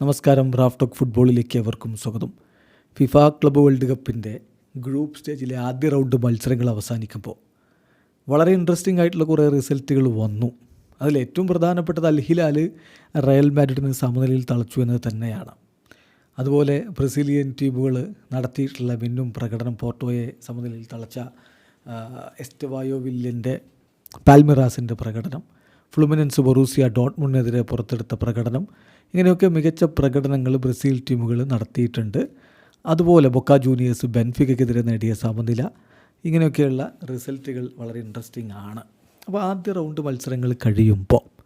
നമസ്കാരം റാഫ്ടോക്ക് ഫുട്ബോളിലേക്ക് അവർക്കും സ്വാഗതം. ഫിഫ ക്ലബ് വേൾഡ് കപ്പിന്റെ ഗ്രൂപ്പ് സ്റ്റേജിലെ ആദ്യ റൗണ്ട് മത്സരങ്ങൾ അവസാനിക്കുമ്പോൾ വളരെ ഇൻട്രസ്റ്റിംഗ് ആയിട്ടുള്ള കുറേ റിസൾട്ടുകൾ വന്നു. അതിൽ ഏറ്റവും പ്രധാനപ്പെട്ടത് അൽഹിലാൽ റയൽ മാഡ്രിഡിന് സമനിലയിൽ തളച്ചു എന്നത് തന്നെയാണ്. അതുപോലെ ബ്രസീലിയൻ ടീമുകൾ നടത്തിയിട്ടുള്ള മിന്നും പ്രകടനം പോർട്ടോയെ സമനിലയിൽ തളച്ച എസ്റ്റവായോ വില്ലിന്റെ പാൽമിറാസിന്റെ പ്രകടനം. ഫ്ലുമിനൻസ് ബൊറൂസിയ ഡോട്ട്മുണ്ടിനെതിരെ പുറത്തെടുത്ത പ്രകടനം. ഇങ്ങനെയൊക്കെ മികച്ച പ്രകടനങ്ങൾ ബ്രസീൽ ടീമുകൾ നടത്തിയിട്ടുണ്ട്. അതുപോലെ ബൊക്ക ജൂനിയേഴ്സ് ബെൻഫിക്കെതിരെ നേടിയ സമനില. ഇങ്ങനെയൊക്കെയുള്ള റിസൾട്ടുകൾ വളരെ ഇൻട്രസ്റ്റിംഗ് ആണ്. അപ്പോൾ ആദ്യ റൗണ്ട് മത്സരങ്ങൾ കഴിയുമ്പോൾ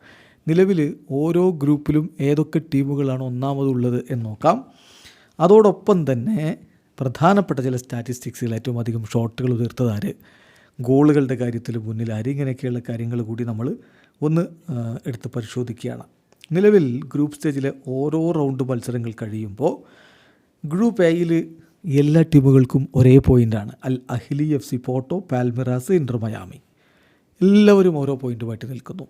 നിലവിൽ ഓരോ ഗ്രൂപ്പിലും ഏതൊക്കെ ടീമുകളാണ് ഒന്നാമതുള്ളത് എന്ന് നോക്കാം. അതോടൊപ്പം തന്നെ പ്രധാനപ്പെട്ട ചില സ്റ്റാറ്റിസ്റ്റിക്സുകൾ ഏറ്റവും അധികം ഷോട്ടുകൾ ഉയർത്തതാര് ഗോളുകളുടെ കാര്യത്തിൽ മുന്നിൽ ആര്? ഇങ്ങനെയൊക്കെയുള്ള കാര്യങ്ങൾ കൂടി നമ്മൾ ഒന്ന് എടുത്ത് പരിശോധിക്കുകയാണ്. നിലവിൽ ഗ്രൂപ്പ് സ്റ്റേജിലെ ഓരോ റൗണ്ട് മത്സരങ്ങൾ കഴിയുമ്പോൾ ഗ്രൂപ്പ് എയിൽ എല്ലാ ടീമുകൾക്കും ഒരേ പോയിന്റാണ് Al Ahly F C Porto Palmeiras Inter Miami. എല്ലാവരും ഓരോ പോയിന്റുമായിട്ട് നിൽക്കുന്നു.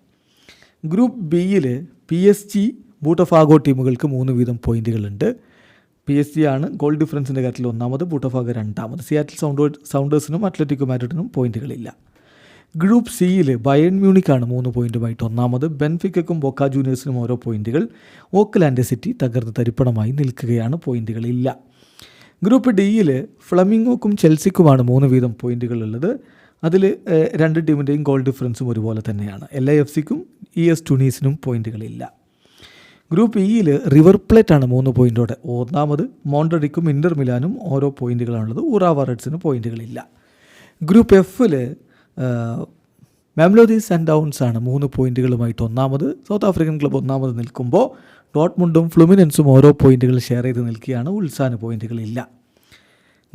ഗ്രൂപ്പ് ബിയിൽ പി എസ് ജി ബൂട്ടഫാഗോ ടീമുകൾക്ക് മൂന്ന് വീതം പോയിന്റുകളുണ്ട് പി എസ് ജി ആണ് ഗോൾ ഡിഫറൻസിന്റെ കാര്യത്തിൽ ഒന്നാമത് ബൂട്ടഫാഗോ രണ്ടാമത്. സിയാറ്റിൽ സൗണ്ട് സൗണ്ടേഴ്സിനും അത്ലറ്റിക്കോ മാഡ്രിഡിനും പോയിന്റുകളില്ല. ഗ്രൂപ്പ് സിയിൽ ബയൺ മ്യൂണിക്കാണ് മൂന്ന് പോയിന്റുമായിട്ട് ഒന്നാമത്. ബെൻഫിക്കും ബൊക്ക ജൂനിയേഴ്സിനും ഓരോ പോയിന്റുകൾ. ഓക്ലാൻഡ് സിറ്റി തകർന്ന് തരിപ്പണമായി നിൽക്കുകയാണ് പോയിന്റുകളില്ല. ഗ്രൂപ്പ് ഡിയിൽ ഫ്ലമിംഗോക്കും ചെൽസിക്കുമാണ് മൂന്ന് വീതം പോയിന്റുകളുള്ളത്. അതിൽ രണ്ട് ടീമിന്റെയും ഗോൾ ഡിഫറൻസും ഒരുപോലെ തന്നെയാണ്. എൽ ഐ എഫ് സിക്കും ഇ എസ് ടുണീസിനും പോയിന്റുകളില്ല. ഗ്രൂപ്പ് ഇയിൽ റിവർ പ്ലേറ്റ് ആണ് മൂന്ന് പോയിന്റോടെ ഒന്നാമത് മോണ്ടറിക്കും ഇന്റർ മിലാനും ഓരോ പോയിന്റുകളാണുള്ളത്. റെഡ്സിന് പോയിന്റുകളില്ല. ഗ്രൂപ്പ് എഫിൽ മെംലോദി ആൻഡ് ഡൗൺസ് ആണ് മൂന്ന് പോയിന്റുകളുമായിട്ട് ഒന്നാമത്. സൗത്ത് ആഫ്രിക്കൻ ക്ലബ്ബ് ഒന്നാമത് നിൽക്കുമ്പോൾ ഡോട്ട്മുണ്ടും ഫ്ലുമിനൻസും ഓരോ പോയിന്റുകൾ ഷെയർ ചെയ്ത് നിൽക്കുകയാണ്. ഉത്സാന പോയിന്റുകളില്ല.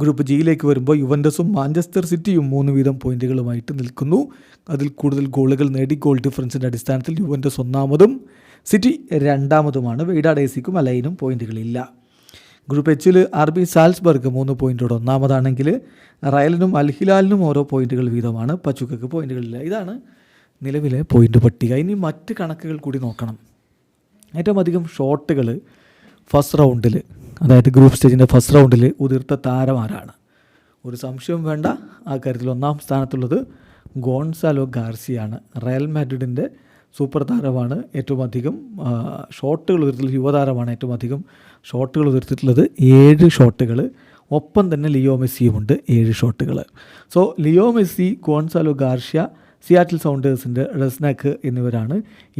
ഗ്രൂപ്പ് ജിയിലേക്ക് വരുമ്പോൾ യുവൻഡസും മാഞ്ചസ്റ്റർ സിറ്റിയും മൂന്ന് വീതം പോയിന്റുകളുമായിട്ട് നിൽക്കുന്നു. അതിൽ കൂടുതൽ ഗോളുകൾ നേടി ഗോൾ ഡിഫറൻസിന്റെ അടിസ്ഥാനത്തിൽ യുവൻഡസ് ഒന്നാമതും സിറ്റി രണ്ടാമതുമാണ്. വെയ്ഡാഡേസിക്കും അലൈനും പോയിന്റുകളില്ല. ഗ്രൂപ്പ് എച്ചിൽ ആർ ബി സാൽസ്ബർഗ് മൂന്ന് പോയിന്റോടെ ഒന്നാമതാണെങ്കിൽ റയലിനും അൽഹിലാലിനും ഓരോ പോയിന്റുകൾ വീതമാണ്. പച്ചുക്കക്ക് പോയിന്റുകളില്ല. ഇതാണ് നിലവിലെ പോയിന്റ് പട്ടിക. ഇനി മറ്റ് കണക്കുകൾ കൂടി നോക്കണം. ഏറ്റവും അധികം ഷോട്ടുകൾ ഫസ്റ്റ് റൗണ്ടിൽ അതായത് ഗ്രൂപ്പ് സ്റ്റേജിന്റെ ഫസ്റ്റ് റൗണ്ടിൽ ഉതിർത്ത താരമാരാണ് ഒരു സംശയവും വേണ്ട. ആ കാര്യത്തിൽ ഒന്നാം സ്ഥാനത്തുള്ളത് ഗോൺസാലോ ഗാർസിയാണ്. റയൽ മാഡ്രിഡിന്റെ സൂപ്പർ താരമാണ് ഏറ്റവും അധികം ഷോട്ടുകൾ ഉയർത്തിയിട്ടുള്ള യുവതാരമാണ് ഏറ്റവും അധികം ഷോട്ടുകൾ ഉയർത്തിയിട്ടുള്ളത്. ഏഴ് ഷോട്ടുകൾ ഒപ്പം തന്നെ ലിയോ മെസ്സിയുമുണ്ട് ഏഴ് ഷോട്ടുകൾ so Leo Messi Gonzalo Garcia Seattle സൗണ്ടേഴ്സിന്റെ Rusnak എന്നിവരാണ്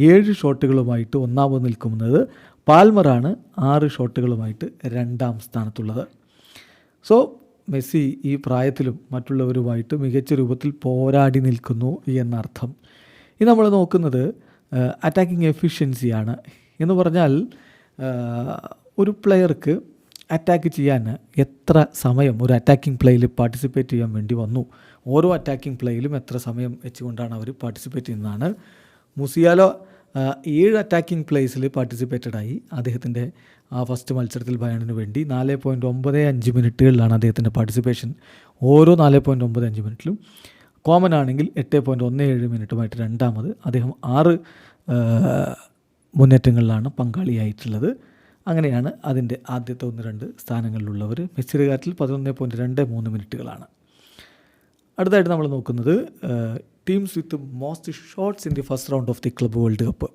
ഏഴ് ഷോട്ടുകളുമായിട്ട് ഒന്നാമത് നിൽക്കുന്നത്. പാൽമറാണ് ആറ് ഷോട്ടുകളുമായിട്ട് രണ്ടാം സ്ഥാനത്തുള്ളത്. സോ മെസ്സി ഈ പ്രായത്തിലും മറ്റുള്ളവരുമായിട്ട് മികച്ച രൂപത്തിൽ പോരാടി നിൽക്കുന്നു എന്നർത്ഥം. ഇനി നമ്മൾ നോക്കുന്നത് അറ്റാക്കിംഗ് എഫിഷ്യൻസിയാണ് എന്ന് പറഞ്ഞാൽ ഒരു പ്ലെയർക്ക് അറ്റാക്ക് ചെയ്യാൻ എത്ര സമയം ഒരു അറ്റാക്കിംഗ് പ്ലേയിൽ പാർട്ടിസിപ്പേറ്റ് ചെയ്യാൻ വേണ്ടി വന്നു? ഓരോ അറ്റാക്കിംഗ് പ്ലേയിലും എത്ര സമയം വെച്ചുകൊണ്ടാണ് അവർ പാർട്ടിസിപ്പേറ്റ് ചെയ്യുന്നതാണ്. മുസിയാലോ ഏഴ് അറ്റാക്കിംഗ് പ്ലേസിൽ പാർട്ടിസിപ്പേറ്റഡായി അദ്ദേഹത്തിന്റെ ആ ഫസ്റ്റ് മത്സരത്തിൽ ബയണിന് വേണ്ടി. നാല് പോയിന്റ് ഒമ്പത് അഞ്ച് മിനിറ്റുകളിലാണ് അദ്ദേഹത്തിന്റെ പാർട്ടിസിപ്പേഷൻ ഓരോ നാല് പോയിന്റ് ഒമ്പത് അഞ്ച് മിനിറ്റിലും കോമൺ ആണെങ്കിൽ എട്ട് പോയിന്റ് ഒന്ന് ഏഴ് മിനിറ്റുമായിട്ട് രണ്ടാമത് അദ്ദേഹം ആറ് മുന്നേറ്റങ്ങളിലാണ് പങ്കാളിയായിട്ടുള്ളത്. അങ്ങനെയാണ് അതിന്റെ ആദ്യത്തെ ഒന്ന് രണ്ട് സ്ഥാനങ്ങളിലുള്ളവർ കാര്യത്തിൽ പതിനൊന്ന് പോയിന്റ് രണ്ട് മൂന്ന് മിനിറ്റുകളാണ്. അടുത്തായിട്ട് നമ്മൾ നോക്കുന്നത് teams with most shots in the first round of the club world cup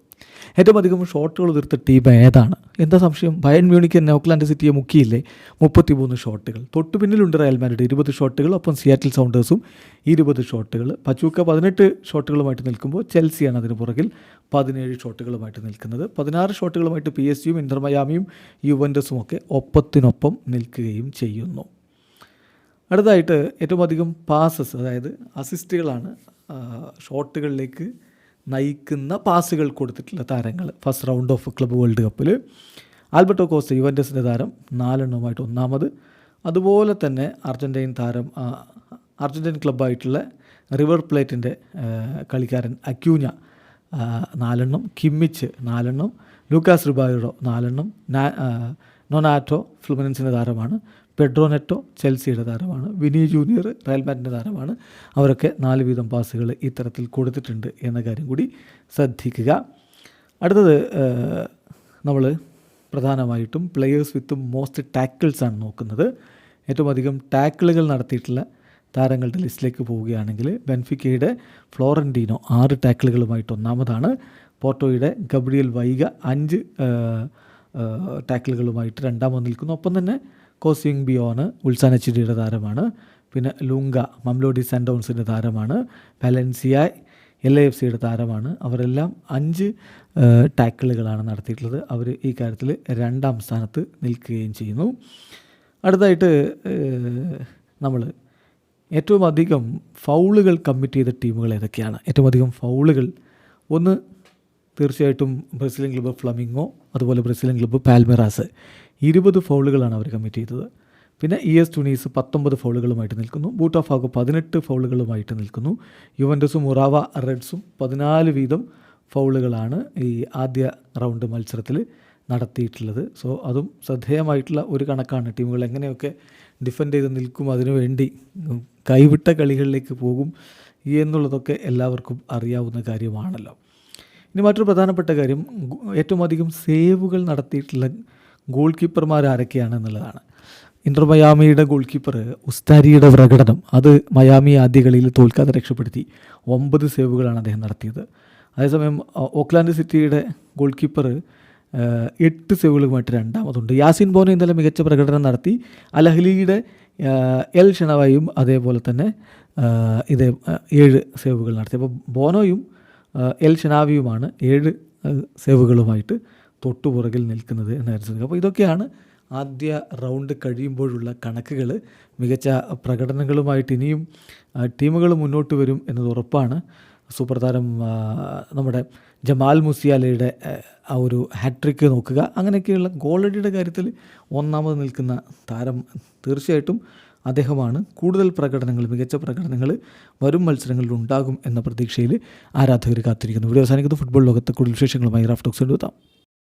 ഏറ്റവും അധികം ഷോട്ടുകൾ തീർത്ത ടീം ഏതാണ്? എന്താ സംശയം? ബയൺ മ്യൂണിക്ക് നോക്ലാൻഡ് സിറ്റിയെ മുക്കിയില്ലേ? മുപ്പത്തിമൂന്ന് ഷോട്ടുകൾ. തൊട്ടു പിന്നിലുണ്ട് റയൽ മാഡ്രിഡ് ഇരുപത് ഷോട്ടുകൾ. ഒപ്പം സിയാറ്റിൽ സൗണ്ടേഴ്സും ഇരുപത് ഷോട്ടുകൾ. പച്ചൂക്ക പതിനെട്ട് ഷോട്ടുകളുമായിട്ട് നിൽക്കുമ്പോൾ ചെൽസിയാണ് അതിന് പുറകിൽ പതിനേഴ് ഷോട്ടുകളുമായിട്ട് നിൽക്കുന്നത്. പതിനാറ് ഷോട്ടുകളുമായിട്ട് പി എസ് ജിയും ഇന്റർ മയാമിയും യുവൻഡസും ഒക്കെ ഒപ്പത്തിനൊപ്പം നിൽക്കുകയും ചെയ്യുന്നു. അടുത്തായിട്ട് ഏറ്റവും അധികം പാസസ് അതായത് അസിസ്റ്റുകളാണ് ഷോട്ടുകളിലേക്ക് നയിക്കുന്ന പാസുകൾ കൊടുത്തിട്ടുള്ള താരങ്ങൾ. First round of club world കപ്പിൽ ആൽബർട്ടോ കോസ്റ്റ യുവന്റസിന്റെ താരം നാലെണ്ണവുമായിട്ട് ഒന്നാമത്. അതുപോലെ തന്നെ അർജന്റൈൻ താരം അർജന്റൈൻ ക്ലബ്ബായിട്ടുള്ള റിവർ പ്ലേറ്റിന്റെ കളിക്കാരൻ അക്യൂഞ്ഞ നാലെണ്ണം. കിമ്മിച്ച് നാലെണ്ണം. ലൂക്കാസ് റിബായുടോ നാലെണ്ണം. നൊനാറ്റോ ഫ്ലുമിനൻസിന്റെ താരമാണ്. പെഡ്രോനെറ്റോ ചെൽസിയുടെ താരമാണ് വിനി ജൂനിയർ റയൽ താരമാണ്. അവരൊക്കെ നാല് വീതം പാസുകൾ ഇത്തരത്തിൽ കൊടുത്തിട്ടുണ്ട് എന്ന കാര്യം കൂടി ശ്രദ്ധിക്കുക. അടുത്തത് നമ്മൾ പ്രധാനമായിട്ടും പ്ലെയേഴ്സ് വിത്ത് മോസ്റ്റ് ടാക്കിൾസ് ആണ് നോക്കുന്നത്. ഏറ്റവും അധികം ടാക്കിളുകൾ നടത്തിയിട്ടുള്ള താരങ്ങളുടെ ലിസ്റ്റിലേക്ക് പോവുകയാണെങ്കിൽ ബെൻഫിക്കയുടെ ഫ്ലോറന്റീനോ ആറ് ടാക്കിളുകളുമായിട്ട് ഒന്നാമതാണ്. പോർട്ടോയുടെ ഗബ്രിയൽ വൈഗ അഞ്ച് ടാക്കിളുകളുമായിട്ട് രണ്ടാമത് നിൽക്കുന്നു. ഒപ്പം തന്നെ കോസിങ് ബിയോണ് ഉൾസാൻ താരമാണ്. പിന്നെ ലുങ്ക മംലോഡി സൺഡൗൺസിന്റെ താരമാണ്. വലൻസിയ എൽ എഫ് സിയുടെ താരമാണ്. അവരെല്ലാം അഞ്ച് ടാക്കിളുകളാണ് നടത്തിയിട്ടുള്ളത്. അവർ ഈ കാര്യത്തിൽ രണ്ടാം സ്ഥാനത്ത് നിൽക്കുകയും ചെയ്യുന്നു. അടുത്തായിട്ട് നമ്മൾ ഏറ്റവും അധികം ഫൗളുകൾ കമ്മിറ്റ് ചെയ്ത ടീമുകൾ ഏതൊക്കെയാണ്? ഏറ്റവും അധികം ഫൗളുകൾ ഒന്ന് തീർച്ചയായിട്ടും ബ്രസീലിയൻ ക്ലബ്ബ് ഫ്ലമിങ്ങോ അതുപോലെ ബ്രസീലിയൻ ക്ലബ്ബ് പാൽമെറാസ്. ഇരുപത് ഫൗളുകളാണ് അവർ കമ്മിറ്റ് ചെയ്തത്. പിന്നെ ഇ എസ് ടുണീസ് പത്തൊമ്പത് ഫൗളുകളുമായിട്ട് നിൽക്കുന്നു. ബൂട്ടാഫാഗോ പതിനെട്ട് ഫൗളുകളുമായിട്ട് നിൽക്കുന്നു. യുവൻഡസും ഉറാവ റെഡ്സും പതിനാല് വീതം ഫൗളുകളാണ് ഈ ആദ്യ റൗണ്ട് മത്സരത്തിൽ നടത്തിയിട്ടുള്ളത്. സോ അതും ശ്രദ്ധേയമായിട്ടുള്ള ഒരു കണക്കാണ്. ടീമുകൾ എങ്ങനെയൊക്കെ ഡിഫെൻഡ് ചെയ്ത് നിൽക്കും അതിനുവേണ്ടി കൈവിട്ട കളികളിലേക്ക് പോകും എന്നുള്ളതൊക്കെ എല്ലാവർക്കും അറിയാവുന്ന കാര്യമാണല്ലോ. ഇനി മറ്റൊരു പ്രധാനപ്പെട്ട കാര്യം ഏറ്റവും അധികം സേവുകൾ നടത്തിയിട്ടുള്ള ഗോൾ കീപ്പർമാർ ആരൊക്കെയാണ് എന്നുള്ളതാണ് ഇന്റർ മയാമിയുടെ ഗോൾ കീപ്പർ ഉസ്താരിയുടെ പ്രകടനം അത് മയാമി ആദ്യ കളിയിൽ തോൽക്കാതെ രക്ഷപ്പെടുത്തി. ഒമ്പത് സേവുകളാണ് അദ്ദേഹം നടത്തിയത്. അതേസമയം ഓക്ലാൻഡ് സിറ്റിയുടെ ഗോൾ കീപ്പർ എട്ട് സേവുകളുമായിട്ട് രണ്ടാമതുണ്ട്. യാസിൻ ബോന ഇന്നലെ മികച്ച പ്രകടനം നടത്തി. അലഹ്ലിയുടെ എൽ ഷണവായും അതേപോലെ തന്നെ ഇതേ ഏഴ് സേവുകൾ നടത്തി. അപ്പോൾ ബോനോയും എൽ ഷനാവിയുമാണ് ഏഴ് സേവുകളുമായിട്ട് തൊട്ടുപുറകിൽ നിൽക്കുന്നത് എന്നായിരുന്നു അപ്പോൾ ഇതൊക്കെയാണ് ആദ്യ റൗണ്ട് കഴിയുമ്പോഴുള്ള കണക്കുകൾ. മികച്ച പ്രകടനങ്ങളുമായിട്ട് ഇനിയും ടീമുകൾ മുന്നോട്ട് വരും എന്നത് ഉറപ്പാണ്. സൂപ്പർ താരം നമ്മുടെ ജമാൽ മുസിയാലയുടെ ആ, ഒരു ഹാട്രിക്ക് നോക്കുക. അങ്ങനെയൊക്കെയുള്ള ഗോളടിയുടെ കാര്യത്തിൽ ഒന്നാമത് നിൽക്കുന്ന താരം തീർച്ചയായിട്ടും അദ്ദേഹമാണ്. കൂടുതൽ പ്രകടനങ്ങൾ മികച്ച പ്രകടനങ്ങൾ വരും മത്സരങ്ങളിൽ ഉണ്ടാകും എന്ന പ്രതീക്ഷയിൽ ആരാധകർ കാത്തിരിക്കുന്നു. വീഡിയോ അവസാനിക്കുന്നത് ഫുട്ബോൾ ലോകത്തെ കൂടുതൽ വിശേഷങ്ങളുമായി റാഫ്റ്റോക്സ് എടുത്താം